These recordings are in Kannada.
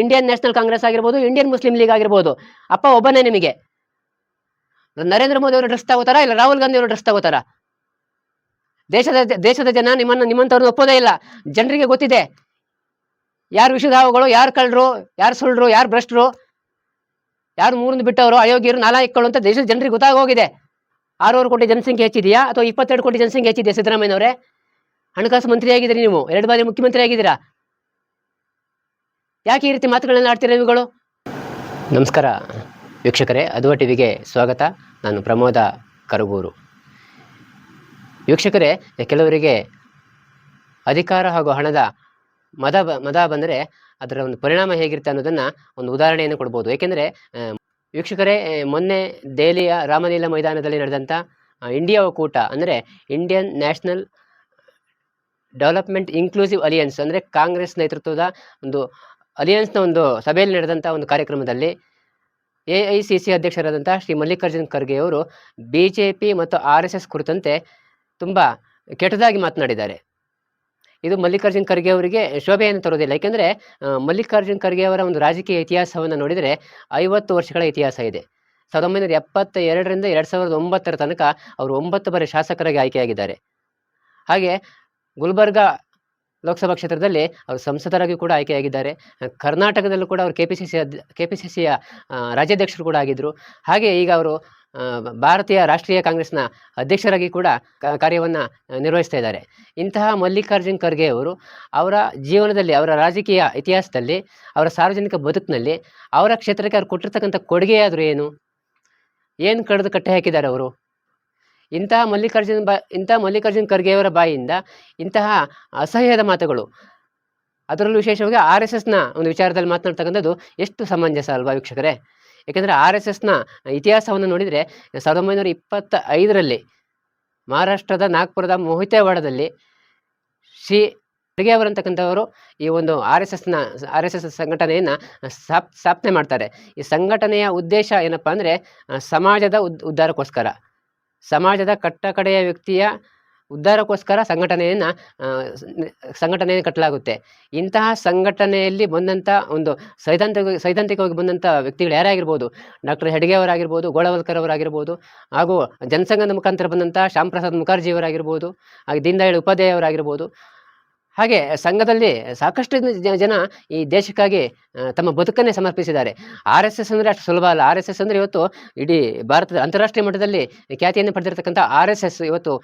ಇಂಡಿಯನ್ ನ್ಯಾಷನಲ್ ಕಾಂಗ್ರೆಸ್ ಆಗಿರ್ಬೋದು ಇಂಡಿಯನ್ ಮುಸ್ಲಿಂ ಲೀಗ್ ಆಗಿರ್ಬೋದು. ಅಪ್ಪ, ಒಬ್ಬನೇ ನಿಮಗೆ. ನರೇಂದ್ರ ಮೋದಿ ಅವರು ಡ್ರೆಸ್ ತಗೋತಾರ ಇಲ್ಲ ರಾಹುಲ್ ಗಾಂಧಿ ಅವರು ಡ್ರೆಸ್ ತಗೋತಾರ? ದೇಶದ ದೇಶದ ಜನ ನಿಮ್ಮನ್ನ ನಿಮ್ಮಂತವ್ರನ್ನ ಒಪ್ಪೋದೇ ಇಲ್ಲ. ಜನರಿಗೆ ಗೊತ್ತಿದೆ. ಯಾರು ವಿಷಧಾವುಗಳು ಯಾರು ಕಳ್ಳರು, ಯಾರು ಸುಳ್ಳರು ಯಾರು ಭ್ರಷ್ಟರು, ಯಾರು ಮೂರನ್ನು ಬಿಟ್ಟವರು, ಅಯೋಗ್ಯರು ನಾಲಾಯಕಗಳು ಅಂತ ದೇಶದ ಜನರಿಗೆ ಗೊತ್ತಾಗೋಗಿದೆ ಆರೂವರೆ ಕೋಟಿ ಜನಸಂಖ್ಯೆ ಹೆಚ್ಚಿದೆಯಾ ಅಥವಾ ಇಪ್ಪತ್ತೆರಡು ಕೋಟಿ ಜನಸಂಖ್ಯೆ ಹೆಚ್ಚಿದೆಯಾ ಸಿದ್ದರಾಮಯ್ಯನವರೇ? ಹಣಕಾಸು ಮಂತ್ರಿ ಆಗಿದ್ದೀರಿ ನೀವು. ಎರಡು ಬಾರಿ ಮುಖ್ಯಮಂತ್ರಿ ಆಗಿದ್ದೀರಾ ಯಾಕೆ ಈ ರೀತಿ ಮಾತುಗಳನ್ನು ಆಡ್ತೀರಾ ನೀವುಗಳು ನಮಸ್ಕಾರ. ವೀಕ್ಷಕರೇ, ಅದುವ ಟಿವಿಗೆ ಸ್ವಾಗತ. ನಾನು ಪ್ರಮೋದ ಕರಗೂರು. ವೀಕ್ಷಕರೇ, ಕೆಲವರಿಗೆ ಅಧಿಕಾರ ಹಾಗೂ ಹಣದ ಮದ ಮದ ಬಂದರೆ ಅದರ ಒಂದು ಪರಿಣಾಮ ಹೇಗಿರುತ್ತೆ ಅನ್ನೋದನ್ನು ಒಂದು ಉದಾಹರಣೆಯನ್ನು ಕೊಡ್ಬೋದು. ಏಕೆಂದರೆ ವೀಕ್ಷಕರೇ ಮೊನ್ನೆ ದೆಹಲಿಯ ರಾಮಲೀಲಾ ಮೈದಾನದಲ್ಲಿ ನಡೆದಂಥ ಇಂಡಿಯಾ ಒಕ್ಕೂಟ, ಅಂದರೆ Indian national development inclusive alliance, ಅಂದರೆ ಕಾಂಗ್ರೆಸ್ ನೇತೃತ್ವದ ಒಂದು ಅಲಿಯನ್ಸ್ನ ಒಂದು ಸಭೆಯಲ್ಲಿ ನಡೆದಂಥ ಒಂದು ಕಾರ್ಯಕ್ರಮದಲ್ಲಿ ಎ ಐ ಸಿ ಸಿ ಅಧ್ಯಕ್ಷರಾದಂಥ ಶ್ರೀ ಮಲ್ಲಿಕಾರ್ಜುನ್ ಖರ್ಗೆ ಅವರು ಬಿ ಜೆ ಪಿ ಮತ್ತು ಆರ್ ಎಸ್ ಎಸ್ ಕುರಿತಂತೆ ತುಂಬ ಕೆಟ್ಟದಾಗಿ ಮಾತನಾಡಿದ್ದಾರೆ. ಇದು ಮಲ್ಲಿಕಾರ್ಜುನ್ ಖರ್ಗೆ ಅವರಿಗೆ ಶೋಭೆಯನ್ನು ತರೋದಿಲ್ಲ ಯಾಕೆಂದರೆ ಮಲ್ಲಿಕಾರ್ಜುನ್ ಖರ್ಗೆ ಅವರ ಒಂದು ರಾಜಕೀಯ ಇತಿಹಾಸವನ್ನು ನೋಡಿದರೆ ಐವತ್ತು ವರ್ಷಗಳ ಇತಿಹಾಸ ಇದೆ. ಸಾವಿರದ ಒಂಬೈನೂರ ಎಪ್ಪತ್ತ ಎರಡರಿಂದ ಎರಡು ಸಾವಿರದ ಒಂಬತ್ತರ ತನಕ ಅವರು ಒಂಬತ್ತು ಬಾರಿ ಶಾಸಕರಾಗಿ ಆಯ್ಕೆಯಾಗಿದ್ದಾರೆ. ಹಾಗೆ ಗುಲ್ಬರ್ಗ ಲೋಕಸಭಾ ಕ್ಷೇತ್ರದಲ್ಲಿ ಅವರು ಸಂಸದರಾಗಿ ಕೂಡ ಆಯ್ಕೆಯಾಗಿದ್ದಾರೆ. ಕರ್ನಾಟಕದಲ್ಲೂ ಕೂಡ ಅವರು K P C C K P C ಸಿಯ ರಾಜ್ಯಾಧ್ಯಕ್ಷರು ಕೂಡ ಆಗಿದ್ದರು ಹಾಗೆ ಈಗ ಅವರು ಭಾರತೀಯ ರಾಷ್ಟ್ರೀಯ ಕಾಂಗ್ರೆಸ್ನ ಅಧ್ಯಕ್ಷರಾಗಿ ಕೂಡ ಕಾರ್ಯವನ್ನು ನಿರ್ವಹಿಸ್ತಾ ಇದ್ದಾರೆ. ಇಂತಹ ಮಲ್ಲಿಕಾರ್ಜುನ್ ಖರ್ಗೆ ಅವರು ಅವರ ಜೀವನದಲ್ಲಿ, ಅವರ ರಾಜಕೀಯ ಇತಿಹಾಸದಲ್ಲಿ, ಅವರ ಸಾರ್ವಜನಿಕ ಬದುಕಿನಲ್ಲಿ, ಅವರ ಕ್ಷೇತ್ರಕ್ಕೆ ಅವ್ರು ಕೊಟ್ಟಿರ್ತಕ್ಕಂಥ ಕೊಡುಗೆಯಾದರೂ ಏನು? ಏನು ಕಡಿದು ಕಟ್ಟೆ ಹಾಕಿದ್ದಾರೆ ಅವರು? ಇಂತಹ ಮಲ್ಲಿಕಾರ್ಜುನ್ ಬಾ, ಇಂತಹ ಮಲ್ಲಿಕಾರ್ಜುನ್ ಖರ್ಗೆಯವರ ಬಾಯಿಯಿಂದ ಇಂತಹ ಅಸಹ್ಯದ ಮಾತುಗಳು. ಅದರಲ್ಲೂ ವಿಶೇಷವಾಗಿ ಆರ್ ಎಸ್ ಎಸ್ನ ಒಂದು ವಿಚಾರದಲ್ಲಿ ಮಾತನಾಡ್ತಕ್ಕಂಥದ್ದು ಎಷ್ಟು ಸಮಂಜಸ ಅಲ್ವಾ ವೀಕ್ಷಕರೇ. ಏಕೆಂದರೆ ಆರ್ ಎಸ್ ಎಸ್ನ ಇತಿಹಾಸವನ್ನು ನೋಡಿದರೆ ಸಾವಿರದ ಒಂಬೈನೂರ ಇಪ್ಪತ್ತ ಐದರಲ್ಲಿ ಮಹಾರಾಷ್ಟ್ರದ ನಾಗ್ಪುರದ ಮೋಹಿತೇವಾಡದಲ್ಲಿ ಶ್ರೀ ಖರ್ಗೆ ಅವರಂತಕ್ಕಂಥವರು ಈ ಒಂದು ಆರ್ ಎಸ್ ಎಸ್ನ, ಆರ್ ಎಸ್ ಎಸ್ ಸಂಘಟನೆಯನ್ನು ಸ್ಥಾಪ್ ಸ್ಥಾಪನೆ ಮಾಡ್ತಾರೆ. ಈ ಸಂಘಟನೆಯ ಉದ್ದೇಶ ಏನಪ್ಪ ಅಂದರೆ, ಸಮಾಜದ ಉದ್, ಉದ್ಧಾರಕ್ಕೋಸ್ಕರ. ಸಮಾಜದ ಕಟ್ಟಕಡೆಯ ವ್ಯಕ್ತಿಯ ಉದ್ಧಾರಕ್ಕೋಸ್ಕರ ಸಂಘಟನೆಯನ್ನು ಸಂಘಟನೆಯನ್ನು ಕಟ್ಟಲಾಗುತ್ತೆ. ಇಂತಹ ಸಂಘಟನೆಯಲ್ಲಿ ಬಂದಂಥ ಒಂದು ಸೈದ್ಧಾಂತಿಕ, ಸೈದ್ಧಾಂತಿಕವಾಗಿ ಬಂದಂಥ ವ್ಯಕ್ತಿಗಳು ಯಾರಾಗಿರ್ಬೋದು? ಡಾಕ್ಟರ್ ಹೆಡ್ಗೆ ಅವರಾಗಿರ್ಬೋದು, ಗೋಳವಲ್ಕರ್ ಅವರಾಗಿರ್ಬೋದು, ಹಾಗೂ ಜನಸಂಘದ ಮುಖಾಂತರ ಬಂದಂಥ ಶ್ಯಾಮ್ ಪ್ರಸಾದ್ ಮುಖರ್ಜಿಯವರಾಗಿರ್ಬೋದು ಹಾಗೆ ದೀನ್ ದಯಾಳ್ ಉಪಾಧ್ಯಾಯ ಅವರಾಗಿರ್ಬೋದು. ಹಾಗೆ ಸಂಘದಲ್ಲಿ ಸಾಕಷ್ಟು ಜನ ಈ ದೇಶಕ್ಕಾಗಿ ತಮ್ಮ ಬದುಕನ್ನೇ ಸಮರ್ಪಿಸಿದ್ದಾರೆ. ಆರ್ ಎಸ್ ಎಸ್ ಅಂದರೆ ಅಷ್ಟು ಸುಲಭ ಅಲ್ಲ. ಆರ್ ಎಸ್ ಎಸ್ ಅಂದರೆ ಇವತ್ತು ಇಡೀ ಭಾರತದ ಅಂತಾರಾಷ್ಟ್ರೀಯ ಮಟ್ಟದಲ್ಲಿ ಖ್ಯಾತಿಯನ್ನು ಪಡೆದಿರತಕ್ಕಂಥ ಆರ್ ಎಸ್ ಎಸ್ ಇವತ್ತು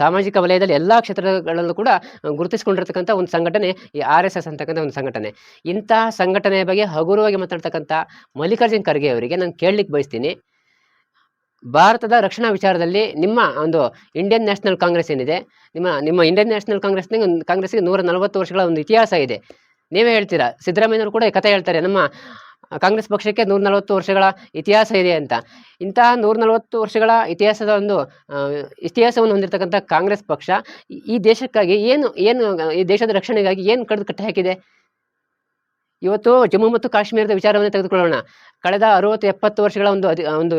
ಸಾಮಾಜಿಕ ವಲಯದಲ್ಲಿ ಎಲ್ಲ ಕ್ಷೇತ್ರಗಳಲ್ಲೂ ಕೂಡ ಗುರುತಿಸಿಕೊಂಡಿರ್ತಕ್ಕಂಥ ಒಂದು ಸಂಘಟನೆ ಈ ಆರ್ ಎಸ್ ಎಸ್ ಅಂತಕ್ಕಂಥ ಒಂದು ಸಂಘಟನೆ. ಇಂತಹ ಸಂಘಟನೆಯ ಬಗ್ಗೆ ಹಗುರವಾಗಿ ಮಾತಾಡ್ತಕ್ಕಂಥ ಮಲ್ಲಿಕಾರ್ಜುನ್ ಖರ್ಗೆ ಅವರಿಗೆ ನಾನು ಕೇಳಲಿಕ್ಕೆ ಬಯಸ್ತೀನಿ. ಭಾರತದ ರಕ್ಷಣಾ ವಿಚಾರದಲ್ಲಿ ನಿಮ್ಮ ಒಂದು ಇಂಡಿಯನ್ ನ್ಯಾಷನಲ್ ಕಾಂಗ್ರೆಸ್ ಏನಿದೆ, ನಿಮ್ಮ ನಿಮ್ಮ ಇಂಡಿಯನ್ ನ್ಯಾಷನಲ್ ಕಾಂಗ್ರೆಸ್ನಿಗೆ ಒಂದು ಕಾಂಗ್ರೆಸ್ಗೆ ನೂರ ನಲವತ್ತು ವರ್ಷಗಳ ಒಂದು ಇತಿಹಾಸ ಇದೆ. ನೀವೇ ಹೇಳ್ತೀರಾ? ಸಿದ್ದರಾಮಯ್ಯನವರು ಕೂಡ ಕಥೆ ಹೇಳ್ತಾರೆ, ನಮ್ಮ ಕಾಂಗ್ರೆಸ್ ಪಕ್ಷಕ್ಕೆ ನೂರ ನಲವತ್ತು ವರ್ಷಗಳ ಇತಿಹಾಸ ಇದೆ ಅಂತ. ಇಂತಹ ನೂರ ನಲವತ್ತು ವರ್ಷಗಳ ಇತಿಹಾಸದ ಒಂದು ಇತಿಹಾಸವನ್ನು ಹೊಂದಿರತಕ್ಕಂಥ ಕಾಂಗ್ರೆಸ್ ಪಕ್ಷ ಈ ದೇಶಕ್ಕಾಗಿ ಏನು ಏನು, ಈ ದೇಶದ ರಕ್ಷಣೆಗಾಗಿ ಏನು ಕಡಿದು ಕಟ್ಟಿ ಹಾಕಿದೆ? ಇವತ್ತು ಜಮ್ಮು ಮತ್ತು ಕಾಶ್ಮೀರದ ವಿಚಾರವನ್ನು ತೆಗೆದುಕೊಳ್ಳೋಣ. ಕಳೆದ ಅರವತ್ತು ಎಪ್ಪತ್ತು ವರ್ಷಗಳ ಒಂದು ಒಂದು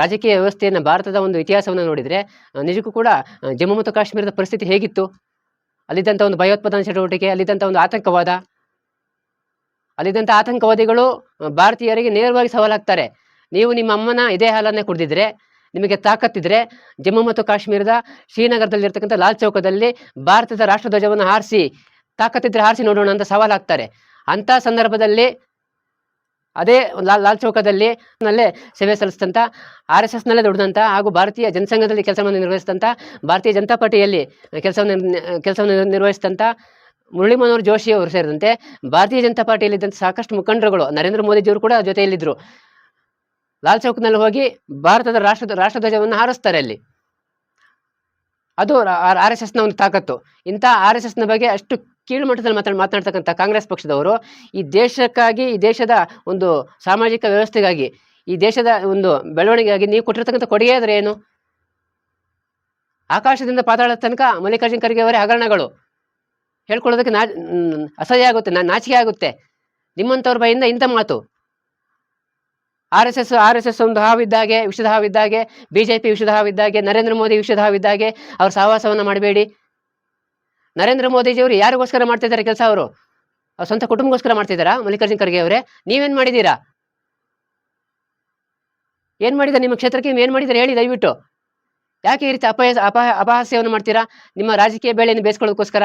ರಾಜಕೀಯ ವ್ಯವಸ್ಥೆಯನ್ನು ಭಾರತದ ಒಂದು ಇತಿಹಾಸವನ್ನು ನೋಡಿದರೆ ನಿಜಕ್ಕೂ ಕೂಡ ಜಮ್ಮು ಮತ್ತು ಕಾಶ್ಮೀರದ ಪರಿಸ್ಥಿತಿ ಹೇಗಿತ್ತು? ಅಲ್ಲಿದ್ದಂಥ ಒಂದು ಭಯೋತ್ಪಾದನಾ ಚಟುವಟಿಕೆ ಅಲ್ಲಿದ್ದಂಥ ಒಂದು ಆತಂಕವಾದ ಅಲ್ಲಿದ್ದಂಥ ಆತಂಕವಾದಿಗಳು ಭಾರತೀಯರಿಗೆ ನೇರವಾಗಿ ಸವಾಲಾಗ್ತಾರೆ. ನೀವು ನಿಮ್ಮ ಅಮ್ಮನ ಇದೇ ಹಾಲನ್ನೇ ಕುಡಿದಿದ್ರೆ, ನಿಮಗೆ ತಾಕತ್ತಿದ್ರೆ, ಜಮ್ಮು ಮತ್ತು ಕಾಶ್ಮೀರದ ಶ್ರೀನಗರದಲ್ಲಿರ್ತಕ್ಕಂಥ ಲಾಲ್ ಚೌಕದಲ್ಲಿ ಭಾರತದ ರಾಷ್ಟ್ರಧ್ವಜವನ್ನು ಹಾರಿಸಿ, ತಾಕತ್ತಿದ್ರೆ ಹಾರಿಸಿ ನೋಡೋಣ ಅಂತ ಸವಾಲಾಗ್ತಾರೆ. ಅಂಥ ಸಂದರ್ಭದಲ್ಲಿ, ಅದೇ ಲಾಲ್ ಲಾಲ್ ಚೌಕದಲ್ಲಿ ನಲ್ಲೇ ಸೇವೆ ಸಲ್ಲಿಸಿದಂಥ ಆರ್ ಎಸ್ ಎಸ್ನಲ್ಲೇ ದುಡಿದಂಥ ಹಾಗೂ ಭಾರತೀಯ ಜನಸಂಘದಲ್ಲಿ ಕೆಲಸವನ್ನು ನಿರ್ವಹಿಸಿದಂಥ ಭಾರತೀಯ ಜನತಾ ಪಾರ್ಟಿಯಲ್ಲಿ ಕೆಲಸವನ್ನು ಕೆಲಸವನ್ನು ನಿರ್ವಹಿಸಿದಂಥ ಮುರಳಿ ಮನೋಹರ್ ಜೋಶಿ ಅವರು ಸೇರಿದಂತೆ ಭಾರತೀಯ ಜನತಾ ಪಾರ್ಟಿಯಲ್ಲಿದ್ದಂಥ ಸಾಕಷ್ಟು ಮುಖಂಡರುಗಳು ನರೇಂದ್ರ ಮೋದಿಜಿಯವರು ಕೂಡ ಜೊತೆಯಲ್ಲಿದ್ದರು. ಲಾಲ್ ಚೌಕ್ನಲ್ಲಿ ಹೋಗಿ ಭಾರತದ ರಾಷ್ಟ್ರ, ರಾಷ್ಟ್ರಧ್ವಜವನ್ನು ಹಾರಿಸ್ತಾರೆ ಅಲ್ಲಿ. ಅದು ಆರ್ ಎಸ್ ಎಸ್ನ ಒಂದು ತಾಕತ್ತು. ಇಂಥ ಆರ್ ಎಸ್ ಎಸ್ನ ಬಗ್ಗೆ ಅಷ್ಟು ಕೀಳು ಮಟ್ಟದಲ್ಲಿ ಮಾತ್ರ ಮಾತನಾಡ್ತಕ್ಕಂಥ ಕಾಂಗ್ರೆಸ್ ಪಕ್ಷದವರು ಈ ದೇಶಕ್ಕಾಗಿ, ಈ ದೇಶದ ಒಂದು ಸಾಮಾಜಿಕ ವ್ಯವಸ್ಥೆಗಾಗಿ, ಈ ದೇಶದ ಒಂದು ಬೆಳವಣಿಗೆಗಾಗಿ ನೀವು ಕೊಟ್ಟಿರ್ತಕ್ಕಂಥ ಕೊಡುಗೆ ಆದರೆ ಏನು? ಆಕಾಶದಿಂದ ಪಾತಾಳ ತನಕ ಮಲ್ಲಿಕಾರ್ಜುನ ಖರ್ಗೆ ಅವರೇ ಹಗರಣಗಳು. ಹೇಳ್ಕೊಳ್ಳೋದಕ್ಕೆ ನಾ ಅಸಹ್ಯ ಆಗುತ್ತೆ, ನಾ, ನಾಚಿಕೆ ಆಗುತ್ತೆ. ನಿಮ್ಮಂಥವ್ರ ಬಾಯಿಂದ ಇಂಥ ಮಾತು. R S S, R S S ಒಂದು ಹಾವಿದ್ದಾಗೆ, ವಿಷದ ಹಾವಿದ್ದಾಗೆ ಬಿ ಜೆ ಪಿ ವಿಷದ ಹಾವಿದ್ದಾಗೆ, ನರೇಂದ್ರ ಮೋದಿ ವಿಷದ ಹಾವಿದ್ದಾಗೆ, ಅವ್ರ ಸಹವಾಸವನ್ನು ಮಾಡಬೇಡಿ. ನರೇಂದ್ರ ಮೋದಿಜಿಯವರು ಯಾರಿಗೋಸ್ಕರ ಮಾಡ್ತಿದ್ದಾರೆ ಕೆಲಸ ಅವರು? ಸ್ವಂತ ಕುಟುಂಬಗೋಸ್ಕರ ಮಾಡ್ತಿದ್ದಾರಾ? ಮಲ್ಲಿಕಾರ್ಜುನ್ ಖರ್ಗೆ ಅವರೇ? ನೀವೇನ್ ಮಾಡಿದ್ದೀರಾ? ಏನ್ ಮಾಡಿದ್ರೆ ನಿಮ್ಮ ಕ್ಷೇತ್ರಕ್ಕೆ? ಏನ್ ಮಾಡಿದ್ರೆ ಹೇಳಿ, ದಯವಿಟ್ಟು. ಯಾಕೆ ಈ ರೀತಿ ಅಪಹಾಸ ಅಪಹ, ಅಪಹಾಸ್ಯವನ್ನು ಮಾಡ್ತೀರಾ? ನಿಮ್ಮ ರಾಜಕೀಯ ಬೇಳೆಯನ್ನು ಬೇಯಿಸ್ಕೊಳ್ಳೋದಕ್ಕೋಸ್ಕರ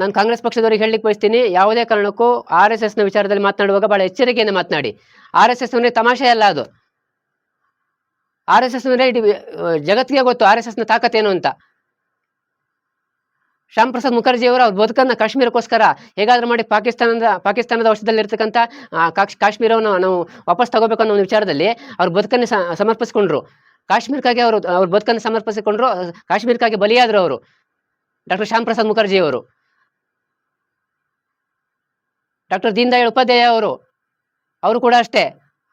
ನಾನು ಕಾಂಗ್ರೆಸ್ ಪಕ್ಷದವರಿಗೆ ಹೇಳಲಿಕ್ಕೆ ಬಯಸ್ತೀನಿ. ಯಾವುದೇ ಕಾರಣಕ್ಕೂ ಆರ್ ಎಸ್ ಎಸ್ನ ವಿಚಾರದಲ್ಲಿ ಮಾತನಾಡುವಾಗ ಬಹಳ ಎಚ್ಚರಿಕೆಯಿಂದ ಮಾತನಾಡಿ. ಆರ್ ಎಸ್ ಎಸ್ ಅಂದ್ರೆ ತಮಾಷೆ ಅಲ್ಲ ಅದು. ಆರ್ ಎಸ್ ಎಸ್ ಅಂದರೆ ಇಡೀ ಜಗತ್ತಿಗೆ ಗೊತ್ತು ಆರ್ ಎಸ್ ಎಸ್ನ ತಾಕತ್ತೇನು ಅಂತ. ಶ್ಯಾಮ್ ಪ್ರಸಾದ್ ಮುಖರ್ಜಿ ಅವರು ಬದುಕನ್ನ ಕಾಶ್ಮೀರಕ್ಕೋಸ್ಕರ ಹೇಗಾದ್ರೂ ಮಾಡಿ ಪಾಕಿಸ್ತಾನದ ಪಾಕಿಸ್ತಾನದ ವಶದಲ್ಲಿರ್ತಕ್ಕಂಥ ಕಾಶ್ಮೀರವನ್ನು ನಾವು ವಾಪಸ್ ತಗೋಬೇಕು ಅನ್ನೋ ಒಂದು ವಿಚಾರದಲ್ಲಿ ಅವ್ರ ಬದುಕನ್ನೇ ಸಮರ್ಪಿಸಿಕೊಂಡ್ರು. ಕಾಶ್ಮೀರಕ್ಕಾಗಿ ಅವರು, ಅವ್ರ ಬದುಕನ್ನು ಸಮರ್ಪಿಸಿಕೊಂಡ್ರು, ಕಾಶ್ಮೀರಕ್ಕಾಗಿ ಬಲಿಯಾದ್ರು ಅವರು. ಡಾಕ್ಟರ್ ಶ್ಯಾಮ್ ಪ್ರಸಾದ್ ಮುಖರ್ಜಿ ಅವರು. ಡಾಕ್ಟರ್ ದೀನ್ ದಯಾಳ್ ಉಪಾಧ್ಯಾಯ ಅವರು. ಅವರು ಕೂಡ ಅಷ್ಟೇ.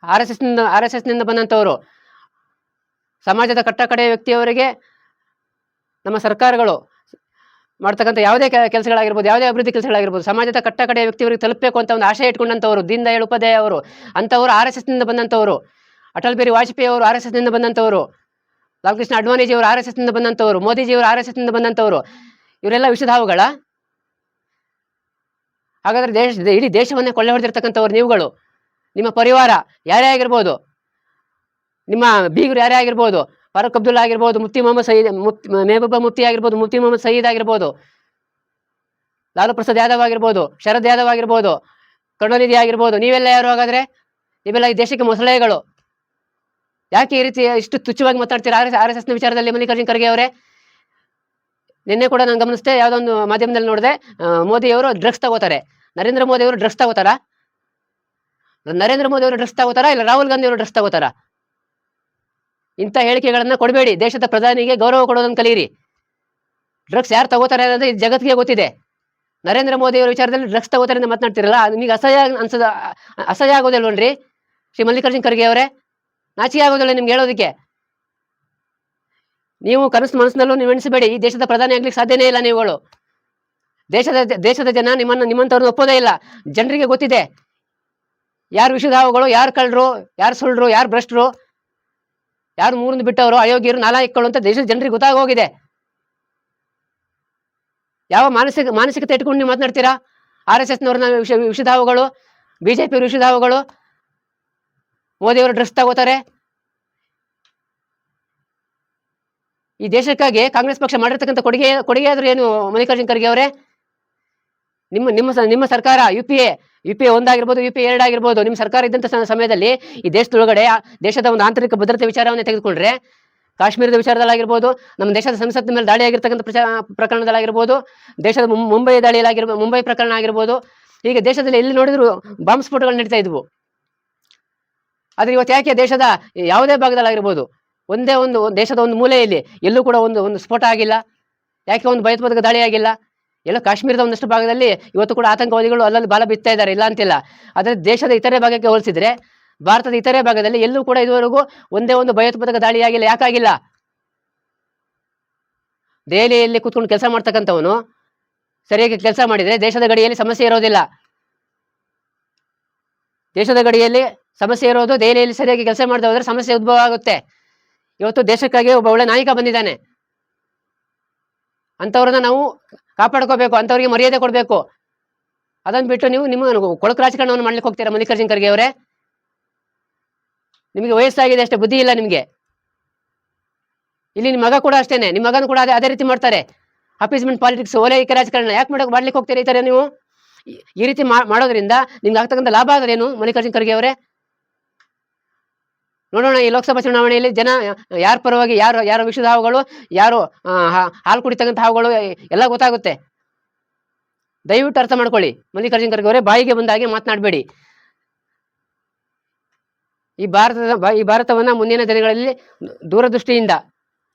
ಆರ್ ಎಸ್ ಎಸ್ನಿಂದ, ಆರ್ ಎಸ್ ಎಸ್ನಿಂದ ಬಂದಂಥವರು. ಸಮಾಜದ ಕಟ್ಟಕಡೆ ವ್ಯಕ್ತಿಯವರಿಗೆ ನಮ್ಮ ಸರ್ಕಾರಗಳು ಮಾಡ್ತಕ್ಕಂಥ ಯಾವುದೇ ಕೆಲಸಗಳಾಗಿರ್ಬೋದು, ಯಾವುದೇ ಅಭಿವೃದ್ಧಿ ಕೆಲಸಗಳಾಗಿರ್ಬೋದು, ಸಮಾಜದ ಕಟ್ಟಕಡೆ ವ್ಯಕ್ತಿಯವರಿಗೆ ತಲುಪಬೇಕು ಅಂತ ಒಂದು ಆಶೆ ಇಟ್ಕೊಂಡಂಥವ್ರು ದೀನ್ ದಯಾಳ್ ಉಪಾಧ್ಯಾಯ ಅವರು ಅಂಥವ್ರು ಆರ್ ಎಸ್ ಎಸ್ನಿಂದ ಬಂದಂಥವ್ರು, ಅಟಲ್ ಬಿಹಾರಿ ವಾಜಪೇಯಿ ಅವರು ಆರ್ ಎಸ್ ಎಸ್ನಿಂದ ಬಂದಂಥವ್ರು ಲಾಲ್ಕೃಷ್ಣ ಅಡ್ವಾಣಿಜಿಯವರು ಆರ್ ಎಸ್ ಎಸ್ನಿಂದ ಬಂದಂಥವ್ರು ಮೋದಿಜಿಯವರು ಆರ್ ಎಸ್ ಎಸ್ನಿಂದ ಬಂದಂಥವ್ರು, ಇವರೆಲ್ಲ ವಿಷಧಾವುಗಳ ಹಾಗಾದ್ರೆ ದೇಶ ಇಡೀ ದೇಶವನ್ನೇ ಕೊಳ್ಳೆ ಹೊಡೆದಿರ್ತಕ್ಕಂಥವ್ರು ನೀವುಗಳು. ನಿಮ್ಮ ಪರಿವಾರ ಯಾರೇ ಆಗಿರ್ಬೋದು, ನಿಮ್ಮ ಬೀಗರು ಯಾರೇ ಆಗಿರ್ಬೋದು ಫಾರೂಕ್ ಅಬ್ದುಲ್ಲಾ ಆಗಿರ್ಬೋದು, ಮುಫ್ತಿ ಮೊಹಮ್ಮದ್ ಸಯೀದ್, ಮುಫ್ತಿ, ಮೆಹಬೂಬಾ ಮುಫ್ತಿ ಆಗಿರ್ಬೋದು, ಮುಫ್ತಿ ಮೊಹಮ್ಮದ್ ಸಯೀದ್ ಆಗಿರ್ಬೋದು, ಲಾಲು ಪ್ರಸಾದ್ ಯಾದವ್ ಆಗಿರ್ಬೋದು, ಶರದ್ ಯಾದವ್ ಆಗಿರ್ಬೋದು, ಕರುಣಾನಿಧಿ ಆಗಿರ್ಬೋದು, ನೀವೆಲ್ಲ ಯಾರು ಹಾಗಾದ್ರೆ? ನೀವೆಲ್ಲ ಈ ದೇಶಕ್ಕೆ ಮೊಸಳೆಗಳು. ಯಾಕೆ ಈ ರೀತಿ ಇಷ್ಟು ತುಚ್ಛವಾಗಿ ಮಾತಾಡ್ತೀರಾ? ಆರ್ ಎಸ್ ಆರ್ ಎಸ್ ಎಸ್ನ ವಿಚಾರದಲ್ಲಿ ಮಲ್ಲಿಕಾರ್ಜುನ್ ಖರ್ಗೆ ಅವರೇ? ನಿನ್ನೆ ಕೂಡ ನಾನು ಗಮನಿಸಿದೆ ಯಾವುದೊಂದು ಮಾಧ್ಯಮದಲ್ಲಿ ನೋಡಿದೆ ಮೋದಿ ಅವರು ಡ್ರಗ್ಸ್ ತಗೋತಾರೆ. ನರೇಂದ್ರ ಮೋದಿ ಅವರು ಡ್ರಗ್ಸ್ ತಗೋತಾರಾ? ನರೇಂದ್ರ ಮೋದಿ ಅವರು ಡ್ರಗ್ಸ್ ತಗೋತಾರಾ ಇಲ್ಲ ರಾಹುಲ್ ಗಾಂಧಿ ಅವರು ಡ್ರಗ್ಸ್ ತಗೋತಾರಾ? ಇಂಥ ಹೇಳಿಕೆಗಳನ್ನ ಕೊಡಬೇಡಿ. ದೇಶದ ಪ್ರಧಾನಿಗೆ ಗೌರವ ಕೊಡೋದನ್ನು ಕಲಿಯಿರಿ. ಡ್ರಗ್ಸ್ ಯಾರು ತಗೋತಾರೆ ಅನ್ನೋದು ಜಗತ್ತಿಗೆ ಗೊತ್ತಿದೆ. ನರೇಂದ್ರ ಮೋದಿ ಅವರ ವಿಚಾರದಲ್ಲಿ ಡ್ರಗ್ಸ್ ತಗೋತಾರೆ ಅಂತ ಮಾತನಾಡ್ತಿರಲ್ಲ, ನಿಮಗೆ ಅಸಹ್ಯ ಅನ್ಸದ, ಅಸಹ್ಯ ಆಗೋದಿಲ್ವನ್ರಿ ಶ್ರೀ ಮಲ್ಲಿಕಾರ್ಜುನ್ ಖರ್ಗೆ ಅವರೇ, ನಾಚಿಕೆ ಆಗೋದಿಲ್ಲ ನಿಮ್ಗೆ ಹೇಳೋದಕ್ಕೆ? ನೀವು ಕನಸು ಮನಸ್ಸಿನಲ್ಲೂ ನೀವು ಎಣಿಸಬೇಡಿ. ಈ ದೇಶದ ಪ್ರಧಾನಿ ಆಗ್ಲಿಕ್ಕೆ ಸಾಧ್ಯನೇ ಇಲ್ಲ ನೀವುಗಳು ದೇಶದ ದೇಶದ ಜನ ನಿಮ್ಮನ್ನ ನಿಮ್ಮಂತವ್ರನ್ನ ಒಪ್ಪೋದೇ ಇಲ್ಲ. ಜನರಿಗೆ ಗೊತ್ತಿದೆ. ಯಾರು ವಿಷಧಾವುಗಳು ಯಾರು ಕಳ್ಳರು, ಯಾರು ಸುಳ್ಳರು ಯಾರು ಭ್ರಷ್ಟರು ಯಾರು ಮೂರಿಂದ ಬಿಟ್ಟವರು ಅಯೋಗ್ಯರು ನಾಲಾಯಕಗಳು ಅಂತ ದೇಶದ ಜನರಿಗೆ ಗೊತ್ತಾಗೋಗಿದೆ ಯಾವ ಮಾನಸಿಕ, ಮಾನಸಿಕತೆ ಇಟ್ಕೊಂಡು ನೀವು ಮಾತನಾಡ್ತೀರಾ? ಆರ್ ಎಸ್ ಎಸ್ನವ್ರನ್ನ ವಿಷ, ವಿಷಧಾವುಗಳು ಬಿಜೆಪಿ ವಿಷಧಾವುಗಳು, ಮೋದಿಯವರು ಡ್ರೆಸ್ ತಗೋತಾರೆ. ಈ ದೇಶಕ್ಕಾಗಿ ಕಾಂಗ್ರೆಸ್ ಪಕ್ಷ ಮಾಡಿರ್ತಕ್ಕಂಥ ಕೊಡುಗೆ ಕೊಡುಗೆ ಆದ್ರೂ ಏನು ಮಲ್ಲಿಕಾರ್ಜುನ್ ಖರ್ಗೆ ಅವರೇ? ನಿಮ್ಮ ನಿಮ್ಮ ನಿಮ್ಮ ಸರ್ಕಾರ U P A U P A ಒಂದಾಗಿರ್ಬೋದು U P A ಎರಡಾಗಿರ್ಬೋದು, ನಿಮ್ಮ ಸರ್ಕಾರ ಇದ್ದಂಥ ಸಮಯದಲ್ಲಿ ಈ ದೇಶದೊಳಗಡೆ ದೇಶದ ಒಂದು ಆಂತರಿಕ ಭದ್ರತೆ ವಿಚಾರವನ್ನು ತೆಗೆದುಕೊಂಡ್ರೆ, ಕಾಶ್ಮೀರದ ವಿಚಾರದಲ್ಲಾಗಿರ್ಬೋದು, ನಮ್ಮ ದೇಶದ ಸಂಸತ್ತಿನ ಮೇಲೆ ದಾಳಿ ಆಗಿರ್ತಕ್ಕಂಥ ಪ್ರಚಾ, ಪ್ರಕರಣದಲ್ಲಾಗಿರ್ಬೋದು, ದೇಶದ ಮುಂಬೈ ದಾಳಿಯಲ್ಲಾಗಿರ್ಬೋದು ಮುಂಬೈ ಪ್ರಕರಣ ಆಗಿರ್ಬೋದು, ಹೀಗೆ ದೇಶದಲ್ಲಿ ಎಲ್ಲಿ ನೋಡಿದ್ರು ಬಾಂಬ್ ಸ್ಫೋಟಗಳು ನಡೀತಾ ಇದ್ವು. ಆದರೆ ಇವತ್ತು ಯಾಕೆ ದೇಶದ ಯಾವುದೇ ಭಾಗದಲ್ಲಾಗಿರ್ಬೋದು, ಒಂದು ಒಂದು, ದೇಶದ ಒಂದು ಮೂಲೆಯಲ್ಲಿ ಎಲ್ಲೂ ಕೂಡ ಒಂದು ಒಂದು ಸ್ಫೋಟ ಆಗಿಲ್ಲ. ಯಾಕೆ ಒಂದು ಭಯೋತ್ಪಾದಕ ದಾಳಿ ಆಗಿಲ್ಲ? ಎಲ್ಲ ಕಾಶ್ಮೀರದ ಒಂದಷ್ಟು ಭಾಗದಲ್ಲಿ ಇವತ್ತು ಕೂಡ ಆತಂಕವಾದಿಗಳು ಅಲ್ಲಲ್ಲಿ ಬಾಲ ಬಿತ್ತಾ ಇದ್ದಾರೆ, ಇಲ್ಲ ಅಂತಿಲ್ಲ. ಆದರೆ ದೇಶದ ಇತರೆ ಭಾಗಕ್ಕೆ ಹೋಲಿಸಿದ್ರೆ, ಭಾರತದ ಇತರೆ ಭಾಗದಲ್ಲಿ ಎಲ್ಲೂ ಕೂಡ ಇದುವರೆಗೂ ಒಂದೇ ಒಂದು ಭಯೋತ್ಪಾದಕ ದಾಳಿ ಆಗಿಲ್ಲ. ಯಾಕಾಗಿಲ್ಲ ದೆಹಲಿಯಲ್ಲಿ ಕೂತ್ಕೊಂಡು ಕೆಲಸ ಮಾಡ್ತಕ್ಕಂಥವನು ಸರಿಯಾಗಿ ಕೆಲಸ ಮಾಡಿದ್ರೆ ದೇಶದ ಗಡಿಯಲ್ಲಿ ಸಮಸ್ಯೆ ಇರೋದಿಲ್ಲ. ದೇಶದ ಗಡಿಯಲ್ಲಿ ಸಮಸ್ಯೆ ಇರೋದು ದೆಹಲಿಯಲ್ಲಿ ಸರಿಯಾಗಿ ಕೆಲಸ ಮಾಡದೆ ಹೋದರೆ ಸಮಸ್ಯೆ ಉದ್ಭವ ಆಗುತ್ತೆ. ಇವತ್ತು ದೇಶಕ್ಕಾಗಿ ಒಬ್ಬ ಒಳ್ಳೆ ನಾಯಕ ಬಂದಿದ್ದಾನೆ. ಅಂಥವ್ರನ್ನ ನಾವು ಕಾಪಾಡ್ಕೋಬೇಕು, ಅಂಥವ್ರಿಗೆ ಮರ್ಯಾದೆ ಕೊಡಬೇಕು. ಅದನ್ನ ಬಿಟ್ಟು ನೀವು ನಿಮ್ಮ ಕೊಳಕು ರಾಜಕಾರಣವನ್ನು ಮಾಡ್ಲಿಕ್ಕೆ ಹೋಗ್ತೀರಾ ಮಲ್ಲಿಕಾರ್ಜುನ್ ಖರ್ಗೆ ಅವರೇ? ನಿಮಗೆ ವಯಸ್ಸಾಗಿದೆ ಅಷ್ಟೇ, ಬುದ್ಧಿ ಇಲ್ಲ ನಿಮಗೆ. ಇಲ್ಲಿ ನಿಮ್ಮ ಮಗ ಕೂಡ ಅಷ್ಟೇನೆ ನಿಮ್ಮ ಮಗನ ಕೂಡ ಅದೇ ರೀತಿ ಮಾಡ್ತಾರೆ. ಅಪೀಸ್ಮೆಂಟ್ ಪಾಲಿಟಿಕ್ಸ್ ಓಲೈಕೆ ರಾಜಕಾರಣ, ಯಾಕೆ ಮಾಡೋಕೆ, ಮಾಡ್ಲಿಕ್ಕೆ ಹೋಗ್ತೀರಾ ಈ ತರ ನೀವು? ಈ ರೀತಿ ಮಾಡೋದ್ರಿಂದ ನಿಮ್ಗೆ ಆಗ್ತಕ್ಕಂಥ ಲಾಭ ಆಗೋದೇನು ಮಲ್ಲಿಕಾರ್ಜುನ್ ಖರ್ಗೆ ಅವರೇ? ನೋಡೋಣ, ಈ ಲೋಕಸಭಾ ಚುನಾವಣೆಯಲ್ಲಿ ಜನ, ಯಾರ ಪರವಾಗಿ, ಯಾರು ಯಾರು ವಿಷದ ಹಾವುಗಳು, ಯಾರು ಹಾಲು ಕುಡಿತಕ್ಕಂಥ ಹಾವುಗಳು ಎಲ್ಲ ಗೊತ್ತಾಗುತ್ತೆ. ದಯವಿಟ್ಟು ಅರ್ಥ ಮಾಡ್ಕೊಳ್ಳಿ. ಮಲ್ಲಿಕಾರ್ಜುನ್ ಖರ್ಗೆ ಅವರೇ ಬಾಯಿಗೆ ಬಂದಾಗೆ ಮಾತನಾಡಬೇಡಿ. ಈ ಭಾರತದ, ಈ ಭಾರತವನ್ನ ಮುಂದಿನ ದಿನಗಳಲ್ಲಿ ದೂರದೃಷ್ಟಿಯಿಂದ,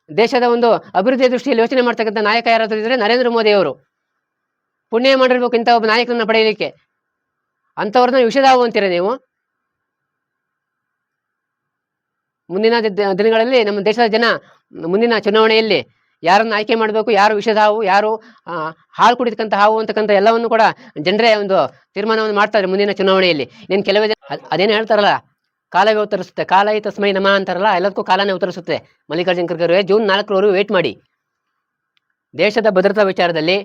ದೇಶದ ಒಂದು ಅಭಿವೃದ್ಧಿಯ ದೃಷ್ಟಿಯಲ್ಲಿ ಯೋಚನೆ ಮಾಡ್ತಕ್ಕಂಥ ನಾಯಕ ಯಾರಾದ್ರೂ ಇದ್ರೆ ನರೇಂದ್ರ ಮೋದಿ ಅವರು. ಪುಣ್ಯ ಮಾಡಿರ್ಬೇಕು ಇಂಥ ಒಬ್ಬ ನಾಯಕನನ್ನ ಪಡೆಯಲಿಕ್ಕೆ. ಅಂಥವ್ರನ್ನ ವಿಷದಾವು ಅಂತೀರ ನೀವು? ಮುಂದಿನ ದಿನಗಳಲ್ಲಿ ನಮ್ಮ ದೇಶದ ಜನ ಮುಂದಿನ ಚುನಾವಣೆಯಲ್ಲಿ ಯಾರನ್ನು ಆಯ್ಕೆ ಮಾಡಬೇಕು, ಯಾರು ವಿಷದ ಹಾವು, ಯಾರು ಹಾಳು ಕುಡಿತಕ್ಕಂಥ ಹಾವು ಅಂತಕ್ಕಂಥ ಎಲ್ಲವನ್ನು ಕೂಡ ಜನರೇ ಒಂದು ತೀರ್ಮಾನವನ್ನು ಮಾಡ್ತಾರೆ ಮುಂದಿನ ಚುನಾವಣೆಯಲ್ಲಿ. ನೀನು ಕೆಲವೇ ಅದೇನು ಹೇಳ್ತಾರಲ್ಲ, ಕಾಲವೇ ಉತ್ತರಿಸುತ್ತೆ ಕಾಲ ಈ ತಸ್ಮೈ ನಮ ಅಂತಾರಲ್ಲ, ಎಲ್ಲದಕ್ಕೂ ಕಾಲನೇ ಉತ್ತರಿಸುತ್ತೆ ಮಲ್ಲಿಕಾರ್ಜುನ್ ಖರ್ಗೆ ಜೂನ್ ನಾಲ್ಕರವರೆಗೂ ವೇಟ್ ಮಾಡಿ. ದೇಶದ ಭದ್ರತಾ ವಿಚಾರದಲ್ಲಿ,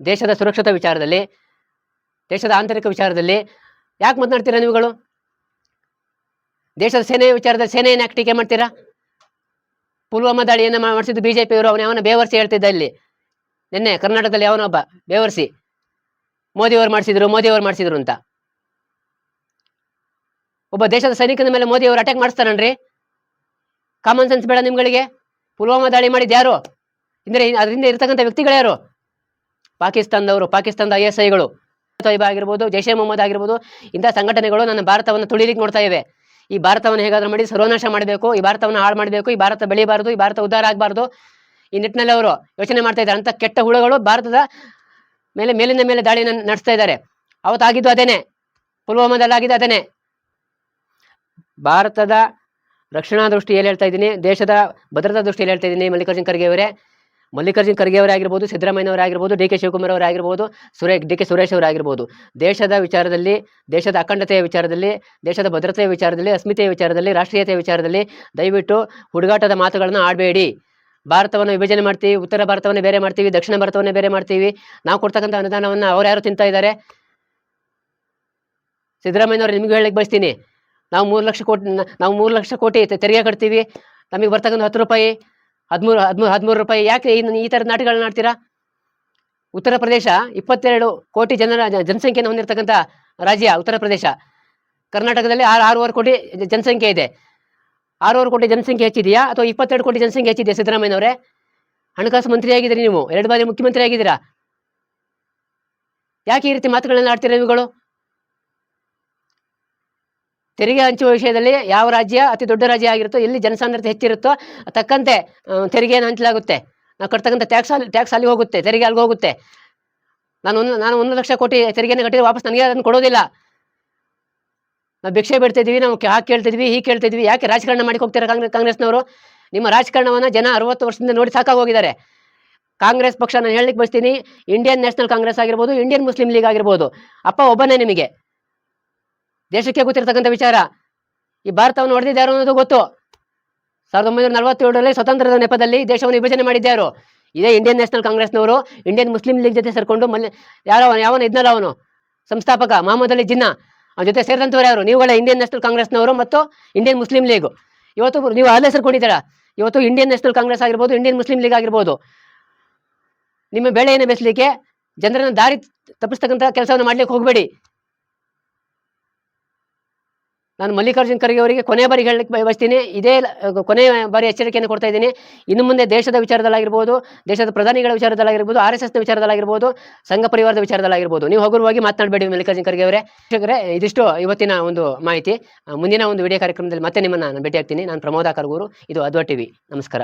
ದೇಶದ ಸುರಕ್ಷತಾ ವಿಚಾರದಲ್ಲಿ, ದೇಶದ ಆಂತರಿಕ ವಿಚಾರದಲ್ಲಿ ಯಾಕೆ ಮಾತನಾಡ್ತೀರಾ ನೀವುಗಳು? ದೇಶದ ಸೇನೆ, ವಿಚಾರದಲ್ಲಿ ಸೇನೆಯನ್ನು ಯಾಕೆ ಟೀಕೆ ಮಾಡ್ತೀರಾ? ಪುಲ್ವಾಮಾ ದಾಳಿಯನ್ನು ಮಾಡಿಸಿದ್ದು ಬಿಜೆಪಿ ಅವರು ಅವನ ಅವನ ಬೇವರ್ಸಿ ಹೇಳ್ತಿದ್ದ ಇಲ್ಲಿ ನಿನ್ನೆ ಕರ್ನಾಟಕದಲ್ಲಿ ಅವನೊಬ್ಬ ಬೇವರ್ಸಿ. ಮೋದಿಯವರು ಮಾಡಿಸಿದ್ರು ಮೋದಿಯವರು ಮಾಡಿಸಿದ್ರು ಅಂತ. ಒಬ್ಬ ದೇಶದ ಸೈನಿಕನ ಮೇಲೆ ಮೋದಿಯವರು ಅಟ್ಯಾಕ್ ಮಾಡಿಸ್ತಾರನ್ರಿ ಕಾಮನ್ ಸೆನ್ಸ್ ಬೇಡ ನಿಮ್ಗಳಿಗೆ. ಪುಲ್ವಾಮಾ ದಾಳಿ ಮಾಡಿದ್ದು ಯಾರು? ಅಂದ್ರೆ ಅದರಿಂದ ಇರ್ತಕ್ಕಂಥ ವ್ಯಕ್ತಿಗಳು ಯಾರು? ಪಾಕಿಸ್ತಾನದವರು, ಪಾಕಿಸ್ತಾನದ ಐ ಎಸ್ ಐಗಳು. ಆಗಿರ್ಬೋದು, ಜೈಷೆ ಮೊಹಮ್ಮದ್ ಆಗಿರ್ಬೋದು ಇಂಥ ಸಂಘಟನೆಗಳು ನನ್ನ ಭಾರತವನ್ನು ತುಳಿಲಿಕ್ಕೆ ನೋಡ್ತಾ ಇವೆ. ಈ ಭಾರತವನ್ನು ಹೇಗಾದ್ರೂ ಮಾಡಿ ಸರ್ವನಾಶ ಮಾಡಬೇಕು, ಈ ಭಾರತವನ್ನು ಹಾಳು ಮಾಡಬೇಕು, ಈ ಭಾರತ ಬೆಳಿಬಾರ್ದು, ಈ ಭಾರತ ಉದ್ಧಾರ ಆಗಬಾರ್ದು. ಈ ನಿಟ್ಟಿನಲ್ಲಿ ಅವರು ಯೋಚನೆ ಮಾಡ್ತಾ ಇದ್ದಾರೆ. ಅಂತ ಕೆಟ್ಟ ಹುಳುಗಳು ಭಾರತದ ಮೇಲೆ ಮೇಲಿನ ಮೇಲೆ ದಾಳಿಯನ್ನು ನಡೆಸ್ತಾ ಇದ್ದಾರೆ. ಅವತ್ತಾಗಿದ್ದು ಅದೇನೆ. ಪುಲ್ವಾಮಾದಲ್ಲಿ ಆಗಿದ್ದು ಅದೇನೆ. ಭಾರತದ ರಕ್ಷಣಾ ದೃಷ್ಟಿಯಲ್ಲಿ ಹೇಳ್ತಾ ಇದ್ದೀನಿ. ದೇಶದ ಭದ್ರತಾ ದೃಷ್ಟಿಯಲ್ಲಿ ಹೇಳ್ತಾ ಇದ್ದೀನಿ. ಮಲ್ಲಿಕಾರ್ಜುನ್ ಖರ್ಗೆ ಅವರೇ. ಮಲ್ಲಿಕಾರ್ಜುನ್ ಖರ್ಗೆ ಅವರಾಗಿರ್ಬೋದು, ಸಿದ್ದರಾಮಯ್ಯ ಆಗಿರ್ಬೋದು ಡಿ ಕೆ ಶಿವಕುಮಾರ್ ಅವರಾಗಿರ್ಬೋದು, ಸುರೇ, ಡಿ ಕೆ ಸುರೇಶ್ ಅವರಾಗಿರ್ಬೋದು. ದೇಶದ ವಿಚಾರದಲ್ಲಿ, ದೇಶದ ಅಖಂಡತೆಯ ವಿಚಾರದಲ್ಲಿ, ದೇಶದ ಭದ್ರತೆಯ ವಿಚಾರದಲ್ಲಿ, ಅಸ್ಮಿತೆಯ ವಿಚಾರದಲ್ಲಿ, ರಾಷ್ಟ್ರೀಯತೆಯ ವಿಚಾರದಲ್ಲಿ ದಯವಿಟ್ಟು ಹುಡುಗಾಟದ ಮಾತುಗಳನ್ನು ಆಡಬೇಡಿ. ಭಾರತವನ್ನು ವಿಭಜನೆ ಮಾಡ್ತೀವಿ, ಉತ್ತರ ಭಾರತವನ್ನು ಬೇರೆ ಮಾಡ್ತೀವಿ, ದಕ್ಷಿಣ ಭಾರತವನ್ನು ಬೇರೆ ಮಾಡ್ತೀವಿ. ನಾವು ಕೊಡ್ತಕ್ಕಂಥ ಅನುದಾನವನ್ನು ಅವ್ರು ಯಾರು ತಿಂತಾ ಇದ್ದಾರೆ? ಸಿದ್ದರಾಮಯ್ಯನವ್ರು ನಿಮ್ಗೆ ಹೇಳಲಿಕ್ಕೆ ಬಯಸ್ತೀನಿ. ನಾವು ಮೂರು ಲಕ್ಷ ಕೋಟಿ, ನಾವು ಮೂರು ಲಕ್ಷ ಕೋಟಿ ತೆರಿಗೆ ಕಟ್ತೀವಿ. ನಮಗೆ ಬರ್ತಕ್ಕಂಥ ಹತ್ತು ರೂಪಾಯಿ ಹದಿಮೂರು ಹದಿಮೂರು ಹದಿಮೂರು ರೂಪಾಯಿ ಯಾಕೆ ಈ ಥರದ ನಾಟಕಗಳನ್ನ ಆಡ್ತೀರಾ? ಉತ್ತರ ಪ್ರದೇಶ, ಇಪ್ಪತ್ತೆರಡು ಕೋಟಿ ಜನರ ಜನಸಂಖ್ಯೆಯನ್ನು ಹೊಂದಿರತಕ್ಕಂಥ ರಾಜ್ಯ ಉತ್ತರ ಪ್ರದೇಶ. ಕರ್ನಾಟಕದಲ್ಲಿ ಆರು, ಆರೂವರೆ ಕೋಟಿ ಜನಸಂಖ್ಯೆ ಇದೆ. ಆರೂವರೆ ಕೋಟಿ ಜನಸಂಖ್ಯೆ ಹೆಚ್ಚಿದೆಯಾ? ಅಥವಾ ಇಪ್ಪತ್ತೆರಡು ಕೋಟಿ ಜನಸಂಖ್ಯೆ ಹೆಚ್ಚಿದೆಯಾ ಸಿದ್ದರಾಮಯ್ಯನವರೇ? ಹಣಕಾಸು ಮಂತ್ರಿ ಆಗಿದ್ದೀರಿ ನೀವು? ಎರಡು ಬಾರಿ ಮುಖ್ಯಮಂತ್ರಿ ಆಗಿದ್ದೀರಾ ಯಾಕೆ ಈ ರೀತಿ ಮಾತುಗಳನ್ನು ಆಡ್ತೀರಾ ನೀವುಗಳು ತೆರಿಗೆ ಹಂಚುವ ವಿಷಯದಲ್ಲಿ ಯಾವ ರಾಜ್ಯ ಅತಿ ದೊಡ್ಡ ರಾಜ್ಯ ಆಗಿರುತ್ತೋ, ಎಲ್ಲಿ ಜನಸಾಂದ್ರತೆ ಹೆಚ್ಚಿರುತ್ತೋ, ತಕ್ಕಂತೆ ತೆರಿಗೆಯನ್ನು ಹಂಚಲಾಗುತ್ತೆ. ನಾವು ಕಟ್ತಕ್ಕಂಥ ಟ್ಯಾಕ್ಸ್ ಅಲ್ಲಿ ಟ್ಯಾಕ್ಸ್ ಅಲ್ಲಿ ಹೋಗುತ್ತೆ, ತೆರಿಗೆ ಅಲ್ಲಿಗೆ ಹೋಗುತ್ತೆ. ನಾನು ಒಂದು ನಾನು ಒಂದು ಲಕ್ಷ ಕೋಟಿ ತೆರಿಗೆಯನ್ನು ಕಟ್ಟಿದ್ರೆ ವಾಪಸ್ ನನಗೆ ಅದನ್ನು ಕೊಡೋದಿಲ್ಲ. ನಾವು ಭಿಕ್ಷೆ ಬಿಡ್ತಿದ್ವಿ ನಾವು ಹಾಕಿ ಕೇಳ್ತಿದ್ವಿ ಹೀಗೆ ಕೇಳ್ತಿದ್ವಿ ಯಾಕೆ ರಾಜಕಾರಣ ಮಾಡಿ ಹೋಗ್ತಾರೆ ಕಾಂಗ್ರೆಸ್ ಕಾಂಗ್ರೆಸ್ನವರು? ನಿಮ್ಮ ರಾಜಕಾರಣವನ್ನು ಜನ ಅರವತ್ತು ವರ್ಷದಿಂದ ನೋಡಿ ಸಾಕಾಗೋಗಿದ್ದಾರೆ ಕಾಂಗ್ರೆಸ್ ಪಕ್ಷ ನಾನು ಹೇಳಲಿಕ್ಕೆ ಬಯಸ್ತೀನಿ, ಇಂಡಿಯನ್ ನ್ಯಾಷನಲ್ ಕಾಂಗ್ರೆಸ್ ಆಗಿರ್ಬೋದು, ಇಂಡಿಯನ್ ಮುಸ್ಲಿಂ ಲೀಗ್ ಆಗಿರ್ಬೋದು. ಅಪ್ಪ ಒಬ್ಬನೇ ನಿಮಗೆ. ದೇಶಕ್ಕೆ ಗೊತ್ತಿರತಕ್ಕಂಥ ವಿಚಾರ. ಈ ಭಾರತವನ್ನು ಹೊಡೆದಿದ್ದಾರು ಅನ್ನೋದು ಗೊತ್ತು. ಸಾವಿರದ ಒಂಬೈನೂರ ನಲವತ್ತೇಳರಲ್ಲಿ ಸ್ವತಂತ್ರದ ನೆಪದಲ್ಲಿ ದೇಶವನ್ನು ವಿಭಜನೆ ಮಾಡಿದ್ದಾರೆ ಇದೇ ಇಂಡಿಯನ್ ನ್ಯಾಷನಲ್ ಕಾಂಗ್ರೆಸ್ನವರು ಇಂಡಿಯನ್ ಮುಸ್ಲಿಂ ಲೀಗ್ ಜೊತೆ ಸೇರ್ಕೊಂಡು ಮಲ್ಲಿ ಯಾರೋ ಯಾವನು ಇದ್ನಲ್ಲ ಅವನು? ಸಂಸ್ಥಾಪಕ ಮಹಮ್ಮದ್ ಅಲಿ ಜಿನ್ನಾ ಅವ್ರ ಜೊತೆ ಸೇರಿದಂಥವ್ರು ಯಾರು? ನೀವುಗಳ ಇಂಡಿಯನ್ ನ್ಯಾಷನಲ್ ಕಾಂಗ್ರೆಸ್ನವರು ಮತ್ತು ಇಂಡಿಯನ್ ಮುಸ್ಲಿಂ ಲೀಗ್ ಇವತ್ತು ನೀವು ಅಲ್ಲೇ ಸೇರ್ಕೊಂಡಿದ್ದೀರಾ ಇವತ್ತು ಇಂಡಿಯನ್ ನ್ಯಾಷನಲ್ ಕಾಂಗ್ರೆಸ್ ಆಗಿರ್ಬೋದು ಇಂಡಿಯನ್ ಮುಸ್ಲಿಂ ಲೀಗ್ ಆಗಿರ್ಬೋದು. ನಿಮ್ಮ ಬೆಳೆಯನ್ನು ಬೆಳೆಸಲಿಕ್ಕೆ ಜನರನ್ನು ದಾರಿ ತಪ್ಪಿಸ್ತಕ್ಕಂಥ ಕೆಲಸವನ್ನು ಮಾಡ್ಲಿಕ್ಕೆ ಹೋಗಬೇಡಿ. ನಾನು ಮಲ್ಲಿಕಾರ್ಜುನ್ ಖರ್ಗೆ ಅವರಿಗೆ ಕೊನೆ ಬಾರಿ ಹೇಳಲಿಕ್ಕೆ ಬಯ- ಬಯಸ್ತೀನಿ. ಇದೇ ಕೊನೆ ಬಾರಿ ಎಚ್ಚರಿಕೆಯನ್ನು ಕೊಡ್ತಾ ಇದ್ದೀನಿ. ಇನ್ನು ಮುಂದೆ ದೇಶದ ವಿಚಾರದಲ್ಲಾಗಿರ್ಬೋದು, ದೇಶದ ಪ್ರಧಾನಿಗಳ ವಿಚಾರದಲ್ಲಾಗಿರ್ಬೋದು, ಆರ್ ಎಸ್ ಎಸ್ನ ವಿಚಾರದಲ್ಲಾಗಿರ್ಬೋದು, ಸಂಘ ಪರಿವಾರದ ವಿಚಾರದಲ್ಲಾಗಿರ್ಬೋದು. ನೀವು ಹಗುರವಾಗಿ ಮಾತನಾಡಬೇಡಿ ಮಲ್ಲಿಕಾರ್ಜುನ್ ಖರ್ಗೆ ಅವರೇ. ಶಿಕ್ಷಕರೇ ಇದಿಷ್ಟು ಇವತ್ತಿನ ಒಂದು ಮಾಹಿತಿ. ಮುಂದಿನ ಒಂದು ವಿಡಿಯೋ ಕಾರ್ಯಕ್ರಮದಲ್ಲಿ ಮತ್ತೆ ನಿಮ್ಮನ್ನು ನಾನು ಭೇಟಿ ಆಗ್ತೀನಿ ನಾನು ಪ್ರಮೋದ ಕರ್ಗೂರು. ಇದು ಅದ್ವಾ ಟಿವಿ. ನಮಸ್ಕಾರ.